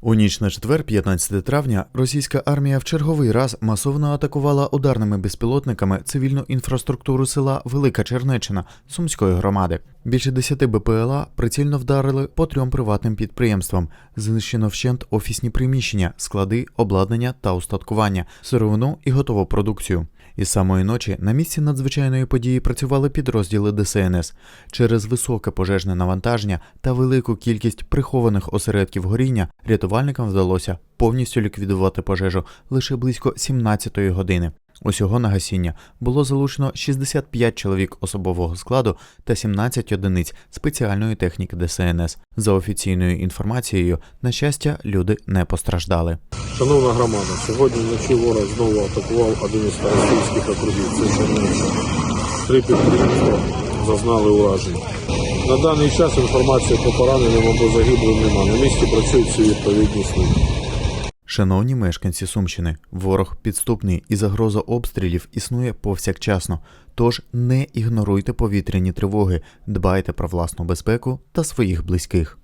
У ніч на четвер, 15 травня, російська армія в черговий раз масовно атакувала ударними безпілотниками цивільну інфраструктуру села Велика Чернечина Сумської громади. Більше 10 БПЛА прицільно вдарили по трьом приватним підприємствам. Знищено вщент офісні приміщення, склади, обладнання та устаткування, сировину і готову продукцію. Із самої ночі на місці надзвичайної події працювали підрозділи ДСНС. Через високе пожежне навантаження та велику кількість прихованих осередків горіння рятувальникам вдалося повністю ліквідувати пожежу лише близько 17-ї години. Усього на гасіння було залучено 65 чоловік особового складу та 17 одиниць спеціальної техніки ДСНС. За офіційною інформацією, на щастя, люди не постраждали. Шановна громада, сьогодні вночі ворог знову атакував один із старостинських округів. Це Чернівці. Три підприємства зазнали уражень. На даний час інформації по пораненим або загиблим нема. На місці працюють всі відповідні служби. Шановні мешканці Сумщини, ворог підступний і загроза обстрілів існує повсякчасно. Тож не ігноруйте повітряні тривоги, дбайте про власну безпеку та своїх близьких.